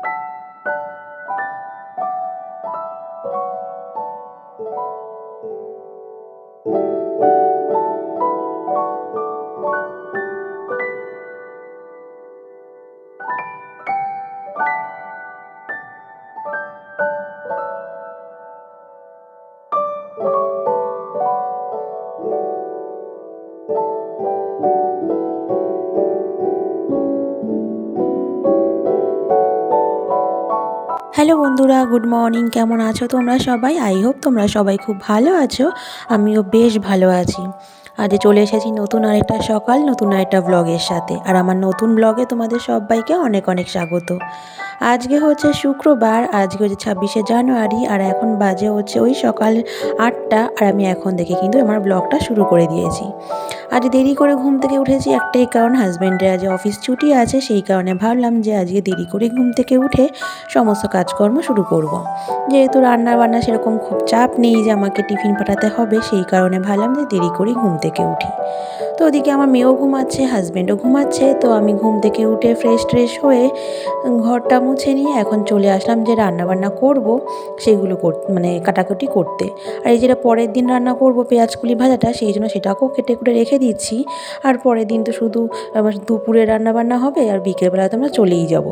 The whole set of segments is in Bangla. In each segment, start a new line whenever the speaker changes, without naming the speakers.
you হ্যালো বন্ধুরা, গুড মর্নিং। কেমন আছো তোমরা সবাই? আই হোপ তোমরা সবাই খুব ভালো আছো। আমিও বেশ ভালো আছি। আজ চলে এসেছি নতুন আরেকটা সকাল, নতুন আরেকটা ব্লগের সাথে। আর আমার নতুন ব্লগে তোমাদের সবাইকে অনেক অনেক স্বাগত। আজকে হচ্ছে শুক্রবার, আজকে হচ্ছে ছাব্বিশে জানুয়ারি, আর এখন বাজে হচ্ছে ওই সকাল আটটা, আর আমি এখন দেখে কিন্তু আমার ব্লগটা শুরু করে দিয়েছি। আজ দেরি করে ঘুম থেকে উঠেছি একটাই কারণ হাজব্যান্ডের আজ অফিস ছুটি আছে, সেই কারণে ভাবলাম যে আজকে দেরি করে ঘুম থেকে উঠে সমস্ত কাজকর্ম শুরু করব। যেহেতু রান্না বান্না সেরকম খুব চাপ নেই যে আমাকে টিফিন পাঠাতে হবে, সেই কারণে ভাবলাম যে দেরি করে ঘুম থেকে উঠি। তো ওদিকে আমার মেয়েও ঘুমাচ্ছে হাজব্যান্ডও ঘুমাচ্ছে, তো আমি ঘুম থেকে উঠে ফ্রেশ ট্রেশ হয়ে ঘরটা মুছে নিয়ে এখন চলে আসলাম যে রান্না বান্না করব, সেগুলো কর মানে কাটাকুটি করতে। আর এই যেটা পরের দিন রান্না করব পেঁয়াজকুলি ভাজাটা, সেই জন্য সেটাকেও কেটে কুটে রেখে দিচ্ছি। আর পরের দিন তো শুধু দুপুরে রান্নাবান্না হবে আর বিকেলবেলা তো আমরা চলেই যাব।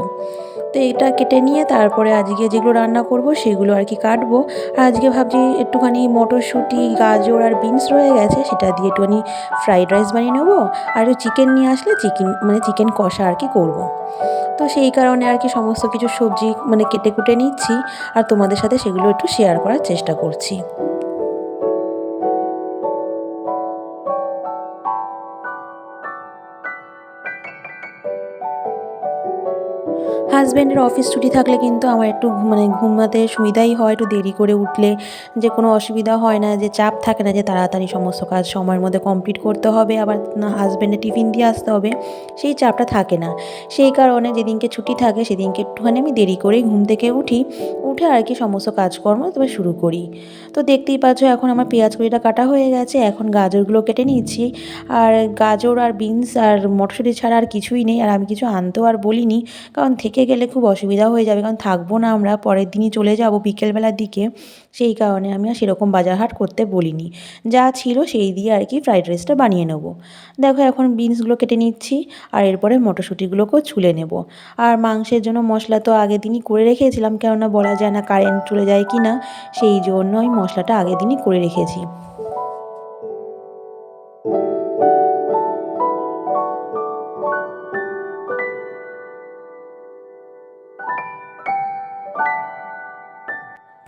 তো এটা কেটে নিয়ে তারপরে আজকে যেগুলো রান্না করব সেগুলো আর কি কাটবো। আর আজকে ভাবছি একটুখানি মটরশুঁটি, গাজর আর বিনস রয়ে গেছে, সেটা দিয়ে একটুখানি ফ্রাইড রাইস বানিয়ে নেব। আর চিকেন নিয়ে আসলে চিকেন মানে চিকেন কষা আর কি করব। তো সেই কারণে আর কি সমস্ত কিছু সবজি মানে কেটে কুটে নিচ্ছি। আর তোমাদের সাথে সেগুলো একটু শেয়ার করার চেষ্টা করছি। হাজব্যান্ডের অফিস ছুটি থাকলে কিন্তু আমার একটু মানে ঘুমাতে সুবিধাই হয়, একটু দেরি করে উঠলে যে কোনো অসুবিধা হয় না, যে চাপ থাকে না যে তাড়াতাড়ি সমস্ত কাজ সময়ের মধ্যে কমপ্লিট করতে হবে, আবার হাজব্যান্ডের টিফিন দিয়ে আসতে হবে, সেই চাপটা থাকে না। সেই কারণে যেদিনকে ছুটি থাকে সেদিনকে একটুখানি আমি দেরি করেই ঘুম থেকে উঠি, উঠে আর কি সমস্ত কাজকর্ম তবে শুরু করি। তো দেখতেই পাচ্ছ এখন আমার পেঁয়াজ কুড়িটা কাটা হয়ে গেছে, এখন গাজরগুলো কেটে নিচ্ছি, আর গাজর আর বিনস আর মটরশুঁটি ছাড়া আর কিছুই নেই, আর আমি কিছু আনতেও আর বলিনি, কারণ থেকে গেলে খুব অসুবিধা হয়ে যাবে, কারণ থাকব না আমরা, পরের দিনই চলে যাব বিকেলবেলার দিকে। সেই কারণে আমি আর সেরকম বাজার হাট করতে বলিনি। যা ছিল সেই দিয়ে আর কি ফ্রাইড রাইসটা বানিয়ে নেব। দেখো এখন বিনসগুলো কেটে নিচ্ছি, আর এরপরে মটরশুঁটিগুলোকেও ছুলে নেব। আর মাংসের জন্য মশলা তো আগের দিনই করে রেখেছিলাম, কেননা বলা যায় না কারেন্ট চলে যায় কি না, সেই জন্য আমি মশলাটা আগের দিনই করে রেখেছি।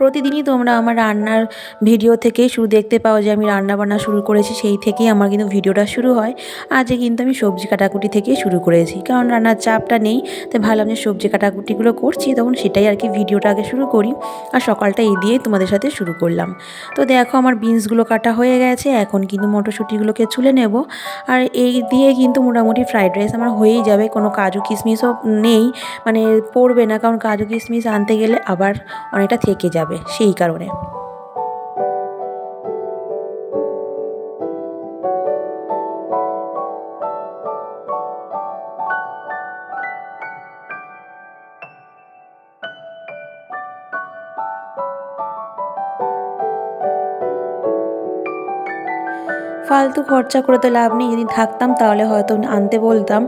প্রতিদিনই তোমরা আমার রান্নার ভিডিও থেকেই শুরু দেখতে পাও যে আমি রান্না বান্না শুরু করেছি, সেই থেকেই আমার কিন্তু ভিডিওটা শুরু হয়। আজকে কিন্তু আমি সবজি কাটাকুটি থেকেই শুরু করেছি। কারণ রান্নার চাপটা নেই, তাই ভাবলাম যে সবজি কাটাকুটিগুলো করছি, তখন সেটাই আর কি ভিডিওটা আগে শুরু করি আর সকালটা এই দিয়েই তোমাদের সাথে শুরু করলাম। তো দেখো আমার বিনসগুলো কাটা হয়ে গেছে, এখন কিন্তু মটরশুঁটিগুলোকে চুলে নেব। আর এই দিয়ে কিন্তু মোটামুটি ফ্রাইড রাইস আমার হয়েই যাবে, কোনো কাজু কিশমিশও নেই মানে পড়বে না, কারণ কাজু কিশমিশ আনতে গেলে আবার অনেকটা থেকে যাবে। যাবে সেই কারণে। ফালতু খরচা করে তো লাভ নেই। যদি থাকতাম তাহলে হয়তো আনতে বলতাম।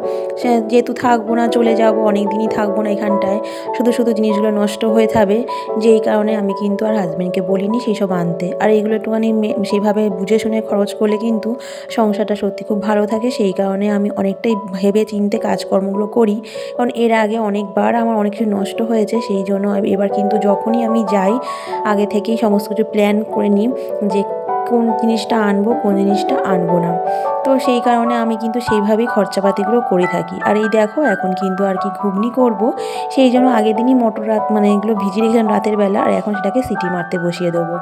যেহেতু থাকব না, চলে যাব অনেক দিনই থাকব না এখানটায়। শুধু শুধু জিনিসগুলো নষ্ট হয়ে থাকবে যেই কারণে আমি কিন্তু আর হাজব্যান্ডকে বলিনি সেই সব আনতে। আর এইগুলো একটুখানি সেভাবে বুঝে শুনে খরচ করলে কিন্তু সংসারটা সত্যি খুব ভালো থাকে। সেই কারণে আমি অনেকটাই ভেবে চিনতে কাজকর্মগুলো করি। কারণ এর আগে অনেকবার আমার অনেক কিছু নষ্ট হয়েছে। সেই জন্য এবার কিন্তু যখনই আমি যাই, আগে থেকেই সমস্ত কিছু প্ল্যান করে নিই যে কোন জিনিসটা আনব, কোন জিনিসটা আনব না। তো সেই কারণে আমি কিন্তু সেইভাবেই খরচাপাতিগুলো করে থাকি। আর এই দেখো, এখন কিন্তু আর কি ঘুগনি করব, সেই জন্য আগের দিনই মটর রাত মানে এগুলো ভিজিয়ে রেখেছিলাম রাতের বেলা, আর এখন সেটাকে সিটি মারতে বসিয়ে দেবো।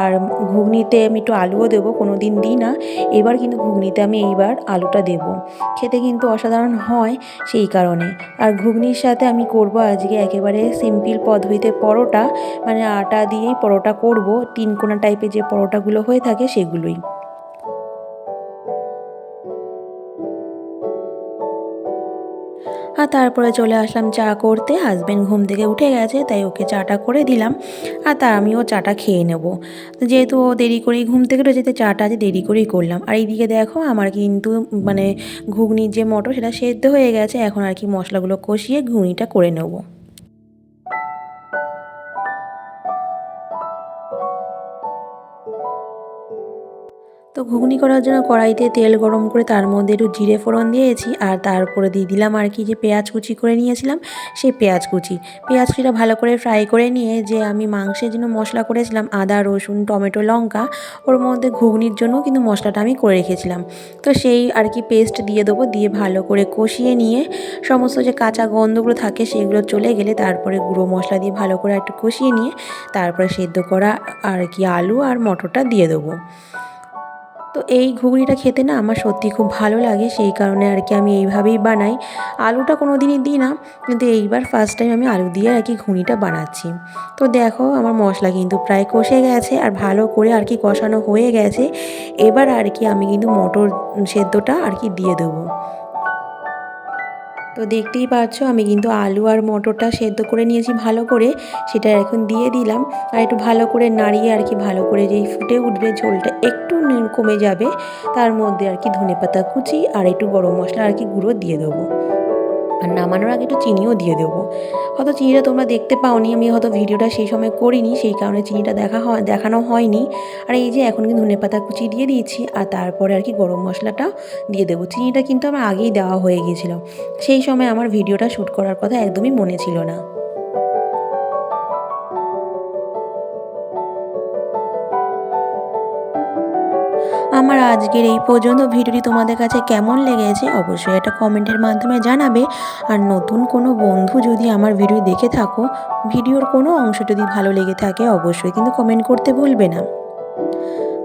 আর ঘুগনিতে আমি একটু আলুও দেবো, কোনো দিন দিই না, এবার কিন্তু ঘুগনিতে আমি এইবার আলুটা দেব। খেতে কিন্তু অসাধারণ হয় সেই কারণে। আর ঘুগনির সাথে আমি করব আজকে একেবারে সিম্পল পদ্ধতিতে পরোটা মানে আটা দিয়েই পরোটা করব, তিনকোনা টাইপের যে পরোটাগুলো হয়ে থাকে সেগুলোই। আর তারপরে চলে আসলাম চা করতে। হাজব্যান্ড ঘুম থেকে উঠে গেছে, তাই ওকে চাটা করে দিলাম। আর তা আমিও চাটা খেয়ে নেব। যেহেতু ও দেরি করেই ঘুম থেকে উঠেছে, তাই চাটা আজ দেরি করেই করলাম। আর এইদিকে দেখো, আমার কিন্তু মানে ঘুগনির যে মটর, সেটা সেদ্ধ হয়ে গেছে। এখন আর কি মশলাগুলো কষিয়ে ঘুগনিটা করে নেব। তো ঘুগনি করার জন্য কড়াইতে তেল গরম করে তার মধ্যে একটু জিরে ফোড়ন দিয়েছি আর তারপরে দিয়ে দিলাম আর কি যে পেঁয়াজ কুচি করে নিয়েছিলাম, সেই পেঁয়াজ কুচি। পেঁয়াজ কুচিটা ভালো করে ফ্রাই করে নিয়ে যে আমি মাংসের জন্য মশলা করেছিলাম আদা, রসুন, টমেটো, লঙ্কা, ওর মধ্যে ঘুগনির জন্য কিন্তু মশলাটা আমি করে রেখেছিলাম। তো সেই আর কি পেস্ট দিয়ে দেবো, দিয়ে ভালো করে কষিয়ে নিয়ে সমস্ত যে কাঁচা গন্ধগুলো থাকে সেগুলো চলে গেলে তারপরে গুঁড়ো মশলা দিয়ে ভালো করে একটু কষিয়ে নিয়ে তারপরে সেদ্ধ করা আর কি আলু আর মটরটা দিয়ে দেবো। তো এই ঘুগনিটা খেতে না আমার সত্যি খুব ভালো লাগে, সেই কারণে আর কি আমি এইভাবেই বানাই। আলুটা কোনো দিনই দিই না, কিন্তু এইবার ফার্স্ট টাইম আমি আলু দিয়ে আর কি ঘুগনিটা বানাচ্ছি। তো দেখো আমার মশলা কিন্তু প্রায় কষে গেছে আর ভালো করে আর কি কষানো হয়ে গেছে। এবার আর কি আমি কিন্তু মটর সেদ্ধটা আর কি দিয়ে দেবো। তো দেখতেই পাচ্ছ আমি কিন্তু আলু আর মটরটা সেদ্ধ করে নিয়েছি ভালো করে। সেটা এখন দিয়ে দিলাম। আর একটু ভালো করে নাড়িয়ে আর কি ভালো করে যেই ফুটে উঠবে ঝোলটা একটু কমে যাবে। তার মধ্যে আর কি ধনে পাতা কুচি আর একটু গরম মশলা আর কি গুঁড়ো দিয়ে দেবো। আর নামানোর আগে একটু চিনিও দিয়ে দেবো। হয়তো চিনিটা তোমরা দেখতে পাওনি, আমি হয়তো ভিডিওটা সেই সময় করিনি, সেই কারণে চিনিটা দেখা হয়, দেখানো হয়নি। আর এই যে এখন কিন্তু ধনে পাতা কুচি দিয়ে দিয়েছি, আর তারপরে আর কি গরম মশলাটাও দিয়ে দেবো। চিনিটা কিন্তু আমার আগেই দেওয়া হয়ে গিয়েছিল। সেই সময় আমার ভিডিওটা শ্যুট করার কথা একদমই মনে ছিল না। আজকের এই পর্যন্ত ভিডিওটি তোমাদের কাছে কেমন লেগেছে অবশ্যই এটা কমেন্টের মাধ্যমে জানাবে। আর নতুন কোনো বন্ধু যদি আমার ভিডিও দেখে থাকো, ভিডিওর কোনো অংশ যদি ভালো লেগে থাকে অবশ্যই কিন্তু কমেন্ট করতে ভুলবে না।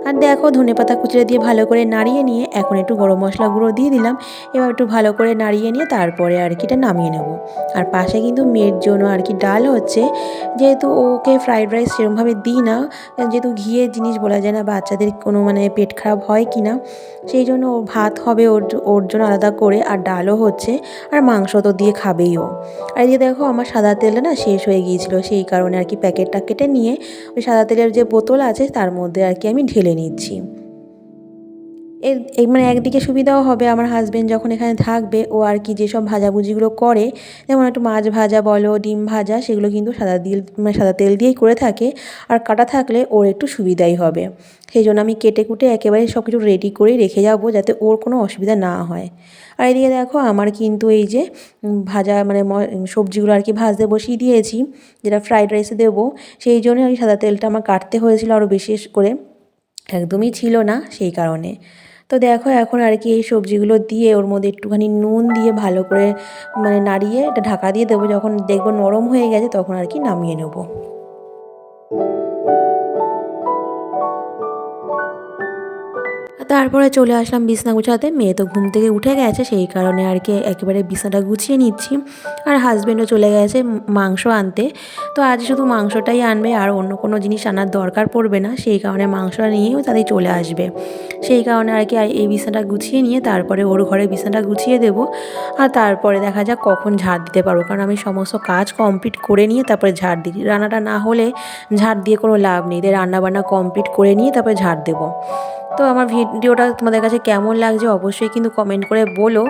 আর দেখো ধনে পাতা কুচিটা দিয়ে ভালো করে নাড়িয়ে নিয়ে এখন একটু গরম মশলা গুঁড়ো দিয়ে দিলাম। এবার একটু ভালো করে নাড়িয়ে নিয়ে তারপরে আর কি এটা নামিয়ে নেব। আর পাশে কিন্তু মেয়ের জন্য আর কি ডাল হচ্ছে। যেহেতু ওকে ফ্রাইড রাইস সেরকমভাবে দিই না যেহেতু ঘিয়ের জিনিস বলা যায় না, বাচ্চাদের কোনো মানে পেট খারাপ হয় কি না সেই জন্য ও ভাত হবে ওর ওর জন্য আলাদা করে আর ডালও হচ্ছে আর মাংস তো দিয়ে খাবেই ও। আর এই দেখো আমার সাদা তেলটা না শেষ হয়ে গিয়েছিল, সেই কারণে আর কি প্যাকেটটা কেটে নিয়ে ওই সাদা তেলের যে বোতল আছে তার মধ্যে আর কি আমি ঢেলে নিচ্ছি। এর মানে একদিকে সুবিধাও হবে আমার হাজব্যান্ড যখন এখানে থাকবে, ও আর কি যেসব ভাজাভুজিগুলো করে, যেমন একটু মাছ ভাজা বলো, ডিম ভাজা, সেগুলো কিন্তু সাদা দিল মানে সাদা তেল দিয়েই করে থাকে। আর কাটা থাকলে ওর একটু সুবিধাই হবে। সেই জন্য আমি কেটে কুটে একেবারে সব কিছু রেডি করে রেখে যাব যাতে ওর কোনো অসুবিধা না হয়। আর এদিকে দেখো, আমার কিন্তু এই যে ভাজা মানে সবজিগুলো আর কি ভাজতে বসিয়ে দিয়েছি, যেটা ফ্রাইড রাইসে দেবো। সেই জন্য আর সাদা তেলটা আমার কাটতে হয়েছিল আরও বিশেষ করে। একদমই ছিল না সেই কারণে। তো দেখো এখন আর কি এই সবজিগুলো দিয়ে ওর মধ্যে একটুখানি নুন দিয়ে ভালো করে মানে নাড়িয়ে এটা ঢাকা দিয়ে দেবো। যখন দেখব নরম হয়ে গেছে তখন আর কি নামিয়ে নেব। তারপরে চলে আসলাম বিছনা গুছাতে। মেয়ে তো ঘুম থেকে উঠে গেছে, সেই কারণে আর কি একেবারে বিছনাটা গুছিয়ে নিচ্ছি। আর হাজব্যান্ডও চলে গেছে মাংস আনতে। তো আজ শুধু মাংসটাই আনবে, আর অন্য কোনো জিনিস আনার দরকার পড়বে না। সেই কারণে মাংসটা নিয়েও তাদের চলে আসবে। সেই কারণে আর কি এই বিছানাটা গুছিয়ে নিয়ে তারপরে ওর ঘরে বিছানাটা গুছিয়ে দেবো। আর তারপরে দেখা যাক কখন ঝাড় দিতে পারব। কারণ আমি সমস্ত কাজ কমপ্লিট করে নিয়ে তারপরে ঝাড় দিই। রান্নাটা না হলে ঝাড় দিয়ে কোনো লাভ নেই। রান্না বান্না কমপ্লিট করে নিয়ে তারপরে ঝাড় দেবো। তো আমার ভিডিওটা তোমাদের কাছে কেমন লাগছে অবশ্যই কিন্তু কমেন্ট করে বলো।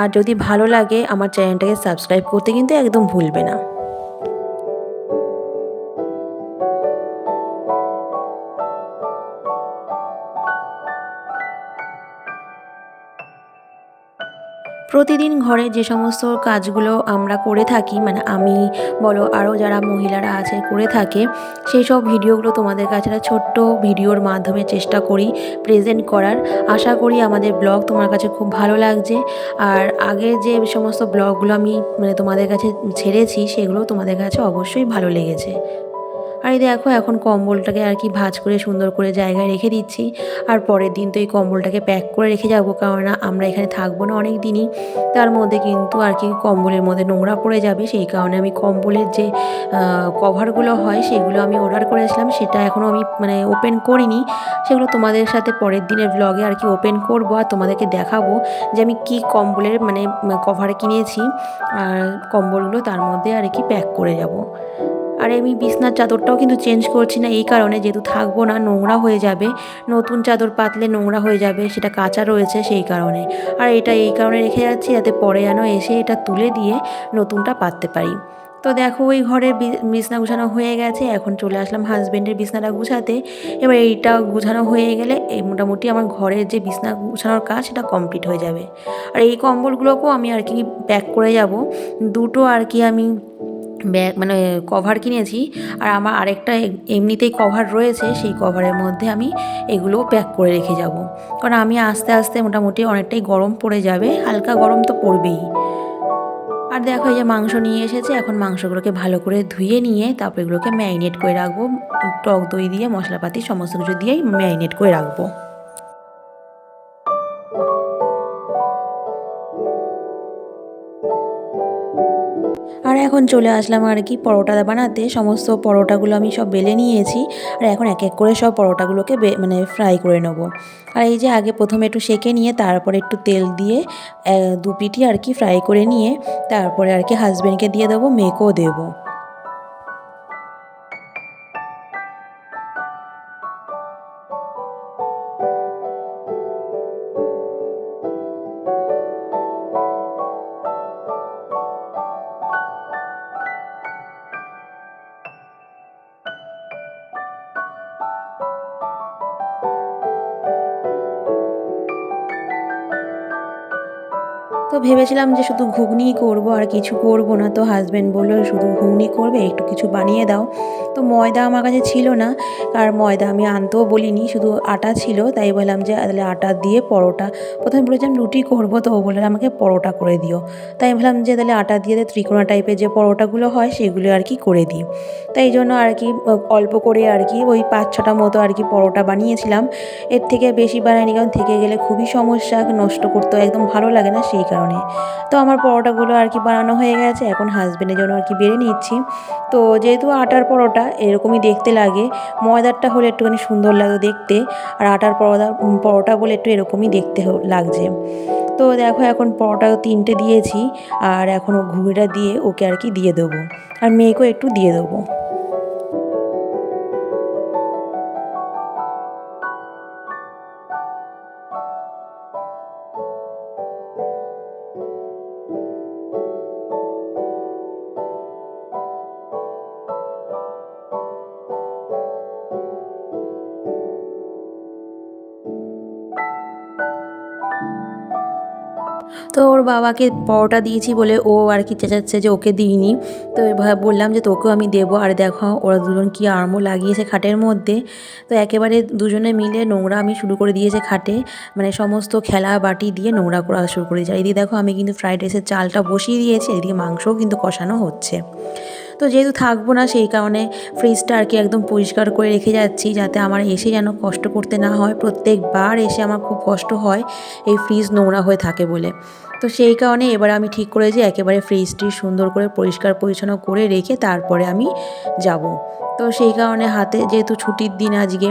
আর যদি ভালো লাগে, আমার চ্যানেলটাকে সাবস্ক্রাইব করতে কিন্তু একদম ভুলবে না। প্রতিদিন ঘরে যে সমস্ত কাজগুলো আমরা করে থাকি মানে আমি বলো আরও যারা মহিলারা আছে করে থাকে, সেই সব ভিডিওগুলো তোমাদের কাছে ছোট্ট ভিডিওর মাধ্যমে চেষ্টা করি প্রেজেন্ট করার। আশা করি আমাদের ব্লগ তোমার কাছে খুব ভালো লাগছে। আর আগের যে সমস্ত ব্লগগুলো আমি মানে তোমাদের কাছে ছেড়েছি, সেগুলো তোমাদের কাছে অবশ্যই ভালো লেগেছে। আর এই দেখো, এখন কম্বলটাকে আর কি ভাঁজ করে সুন্দর করে জায়গায় রেখে দিচ্ছি। আর পরের দিন তো এই কম্বলটাকে প্যাক করে রেখে যাব, কেননা আমরা এখানে থাকব না অনেক দিনই তার মধ্যে কিন্তু আর কি কম্বলের মধ্যে নোংরা পড়ে যাবে, সেই কারণে আমি কম্বলের যে কভারগুলো হয় সেগুলো আমি অর্ডার করেছিলাম, সেটা এখনও আমি মানে ওপেন করিনি। সেগুলো তোমাদের সাথে পরের দিনের ব্লগে আর কি ওপেন করব আর তোমাদেরকে দেখাবো যে আমি কি কম্বলের মানে কভার কিনেছি। আর কম্বলগুলো তার মধ্যে আর কি প্যাক করে যাব। আর আমি বিছনার চাদরটাও কিন্তু চেঞ্জ করছি না, এই কারণে যেহেতু থাকব না, নোংরা হয়ে যাবে। নতুন চাদর পাতলে নোংরা হয়ে যাবে, সেটা কাঁচা রয়েছে সেই কারণে। আর এটা এই কারণে রেখে যাচ্ছি যাতে পরে যেন এসে এটা তুলে দিয়ে নতুনটা পাততে পারি। তো দেখো, ওই ঘরের বিছনা গুছানো হয়ে গেছে, এখন চলে আসলাম হাজব্যান্ডের বিছনাটা গুছাতে। এবার এইটা গুছানো হয়ে গেলে এই মোটামুটি আমার ঘরের যে বিছনা গুছানোর কাজ, সেটা কমপ্লিট হয়ে যাবে। আর এই কম্বলগুলোকেও আমি আর কি প্যাক করে যাব। দুটো আর কি আমি ব্যাগ মানে কভার কিনেছি আর আমার আরেকটা এমনিতেই কভার রয়েছে, সেই কভারের মধ্যে আমি এগুলোও প্যাক করে রেখে যাব। কারণ আমি আস্তে আস্তে মোটামুটি অনেকটাই গরম পড়ে যাবে, হালকা গরম তো পড়বেই। আর দেখো এই যে মাংস নিয়ে এসেছে, এখন মাংসগুলোকে ভালো করে ধুয়ে নিয়ে তারপর এগুলোকে ম্যারিনেট করে রাখব, টক দই দিয়ে, মশলাপাতি, সমস্ত কিছু দিয়েই ম্যারিনেট করে রাখব। আর এখন চলে আসলাম আর কি পরোটা বানাতে। সমস্ত পরোটাগুলো আমি সব বেলে নিয়েছি আর এখন এক এক করে সব পরোটাগুলোকে মানে ফ্রাই করে নেব। আর এই যে আগে প্রথমে একটু সেকে নিয়ে তারপরে একটু তেল দিয়ে দু পিটি আর কি ফ্রাই করে নিয়ে, তারপরে আর কি হাজব্যান্ডকে দিয়ে দেবো, মেয়েকেও দেবো। ভেবেছিলাম যে শুধু ঘুগনি করব আর কিছু করব না, তো হাজব্যান্ড বলল, শুধু ঘুগনি করবে, একটু কিছু বানিয়ে দাও। তো ময়দা আমার কাছে ছিল না, আর ময়দা আমি আনতেও বলিনি, শুধু আটা ছিল, তাই বললাম যে, তাহলে আটা দিয়ে পরোটা। প্রথমে বলেছিলাম, রুটি করব। তো ও বলল, আমাকে পরোটা করে দিও। তাই ভাবলাম যে, তাহলে আটা দিয়ে ত্রিকোণা টাইপের যে পরোটাগুলো হয়, সেগুলো আর কি করে দিই। তাই জন্য আর কি, অল্প করে আর কি, ওই পাঁচ ছটা মতো আর কি পরোটা বানিয়েছিলাম। এর থেকে বেশি বানাইনি, কারণ থেকে গেলে খুবই সমস্যা, নষ্ট করতে একদম ভালো লাগে না, সেই কারণে। কারণে তো আমার পরোটাগুলো আর কি বানানো হয়ে গেছে, এখন হাজব্যান্ডের জন্য আর কি বেড়ে নিচ্ছি। তো যেহেতু আটার পরোটা এরকমই দেখতে লাগে, ময়দারটা হলে একটুখানি সুন্দর লাগে দেখতে, আর আটার পরোটা পরোটা বলে একটু এরকমই দেখতে লাগছে। তো দেখো এখন পরোটা তিনটে দিয়েছি, আর এখন ও ঘুগনিটা দিয়ে ওকে আর কি দিয়ে দেবো। আর মেয়েকেও একটু দিয়ে দেবো। তো ওর বাবাকে পরোটা দিয়েছি বলে ও আর কি চেঁচাচ্ছে যে ওকে দিইনি। তো বললাম যে তোকেও আমি দেবো। আর দেখো, ওরা দুজন কি আর্মও লাগিয়েছে খাটের মধ্যে। তো একেবারে দুজনে মিলে নোংরা আমি শুরু করে দিয়েছে খাটে। মানে সমস্ত খেলা বাটি দিয়ে নোংরা করা শুরু করে যায় এদিকে দেখো, আমি কিন্তু ফ্রাইড রাইসের চালটা বসিয়ে দিয়েছি। এদিকে মাংসও কিন্তু কষানো হচ্ছে। তো যেহেতু থাকব না, সেই কারণে ফ্রিজটা আর কি একদম পরিষ্কার করে রেখে যাচ্ছি, যাতে আমার এসে যেন কষ্ট করতে না হয়। প্রত্যেকবার এসে আমার খুব কষ্ট হয় এই ফ্রিজ নোংরা হয়ে থাকে বলে। তো সেই কারণে এবার আমি ঠিক করেছি, একেবারে ফ্রিজটি সুন্দর করে পরিষ্কার পরিচ্ছন্ন করে রেখে তারপরে আমি যাব। তো সেই কারণে হাতে যেহেতু ছুটির দিন আজকে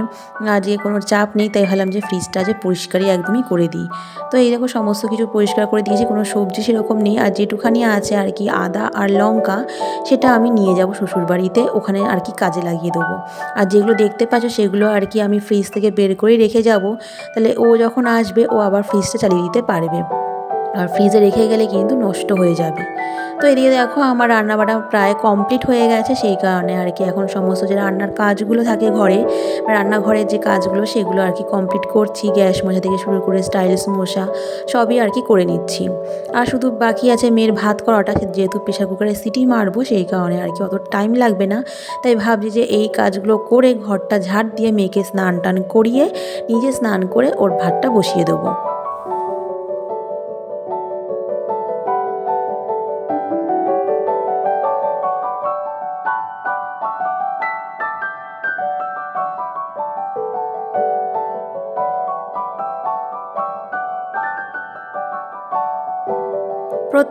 আজকে কোনো চাপ নেই, তাই ভাবলাম যে ফ্রিজটা যে পরিষ্কারই একদমই করে দিই। তো এই দেখো সমস্ত কিছু পরিষ্কার করে দিয়েছি, কোনো সবজি সেরকম নেই। আর যেটুখানি আছে আর কি আদা আর লঙ্কা, সেটা আমি নিয়ে যাব শ্বশুরবাড়িতে, ওখানে আর কি কাজে লাগিয়ে দেবো। আর যেগুলো দেখতে পাচ্ছ, সেগুলো আর কি আমি ফ্রিজ থেকে বের করে রেখে যাব। তাহলে ও যখন আসবে, ও আবার ফ্রিজটা চালিয়ে দিতে পারবে। আর ফ্রিজে রেখে গেলে কিন্তু নষ্ট হয়ে যাবে। তো এদিকে দেখো আমার রান্নাবাড়া প্রায় কমপ্লিট হয়ে গেছে, সেই কারণে আর কি। এখন সমস্ত যে রান্নার কাজগুলো থাকে ঘরে, রান্নাঘরের যে কাজগুলো সেগুলো আর কি কমপ্লিট করছি, গ্যাস মোছা থেকে শুরু করে স্টাইলিশ মশা সবই আর কি করে নিচ্ছি। আর শুধু বাকি আছে মেয়ের ভাত করাটা যেহেতু প্রেশার কুকারে সিটি মারবো, সেই কারণে আর কি অত টাইম লাগবে না। তাই ভাবছি যে এই কাজগুলো করে ঘরটা ঝাড় দিয়ে মেয়েকে স্নান টান করিয়ে, নিজে স্নান করে ওর ভাতটা বসিয়ে দেবো।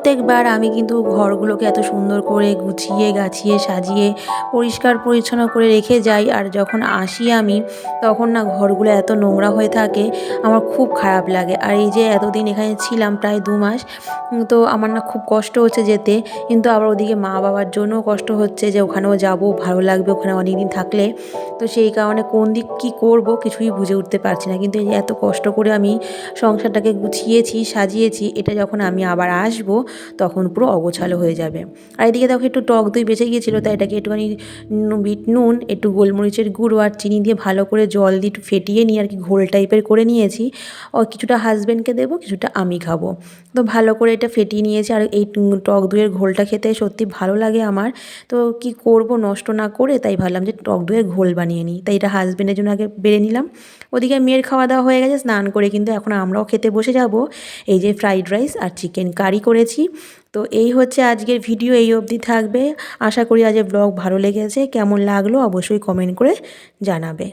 প্রত্যেকবার আমি কিন্তু ঘরগুলোকে এত সুন্দর করে গুছিয়ে, গাছিয়ে, সাজিয়ে, পরিষ্কার পরিচ্ছন্ন করে রেখে যাই। আর যখন আসি আমি, তখন না ঘরগুলো এত নোংরা হয়ে থাকে, আমার খুব খারাপ লাগে। আর এই যে এতদিন এখানে ছিলাম প্রায় দু মাস তো আমার না খুব কষ্ট হচ্ছে যেতে। কিন্তু আবার ওদিকে মা বাবার জন্যও কষ্ট হচ্ছে যে ওখানেও যাব, ভালো লাগবে ওখানে অনেক দিন থাকলে। তো সেই কারণে কোন দিক কী করব কিছুই বুঝে উঠতে পারছি না। কিন্তু এই যে এত কষ্ট করে আমি সংসারটাকে গুছিয়েছি, সাজিয়েছি, এটা যখন আমি আবার আসব তখন পুরো অগোছালো হয়ে যাবে। আর এদিকে দেখো একটু টক দই বেঁচে গিয়েছিল, তাই এটাকে একটুখানি বিট নুন, একটু গোলমরিচের গুঁড়ো আর চিনি দিয়ে ভালো করে জল দিয়ে একটু ফেটিয়ে নিয়ে আর কি ঘোল টাইপের করে নিয়েছি। ও কিছুটা হাজব্যান্ডকে দেবো, কিছুটা আমি খাব। তো ভালো করে এটা ফেটিয়ে নিয়েছি আর এই টক দইয়ের ঘোলটা খেতে সত্যি ভালো লাগে আমার। তো কি করব নষ্ট না করে তাই ভাবলাম যে টক দইয়ের ঘোল বানিয়ে নিই। তাই এটা হাজব্যান্ডের জন্য আগে বেড়ে নিলাম। ওদিকে মেয়ের খাওয়া দাওয়া হয়ে গেছে, স্নান করে কিন্তু এখন আমরাও খেতে বসে যাব। এই যে ফ্রাইড রাইস আর চিকেন কারি করেছি। তো এই হচ্ছে আজকের ভিডিও এই অবধি থাকবে। আশা করি আজের ব্লগ ভালো লেগেছে। কেমন লাগল অবশ্যই কমেন্ট করে জানাবে।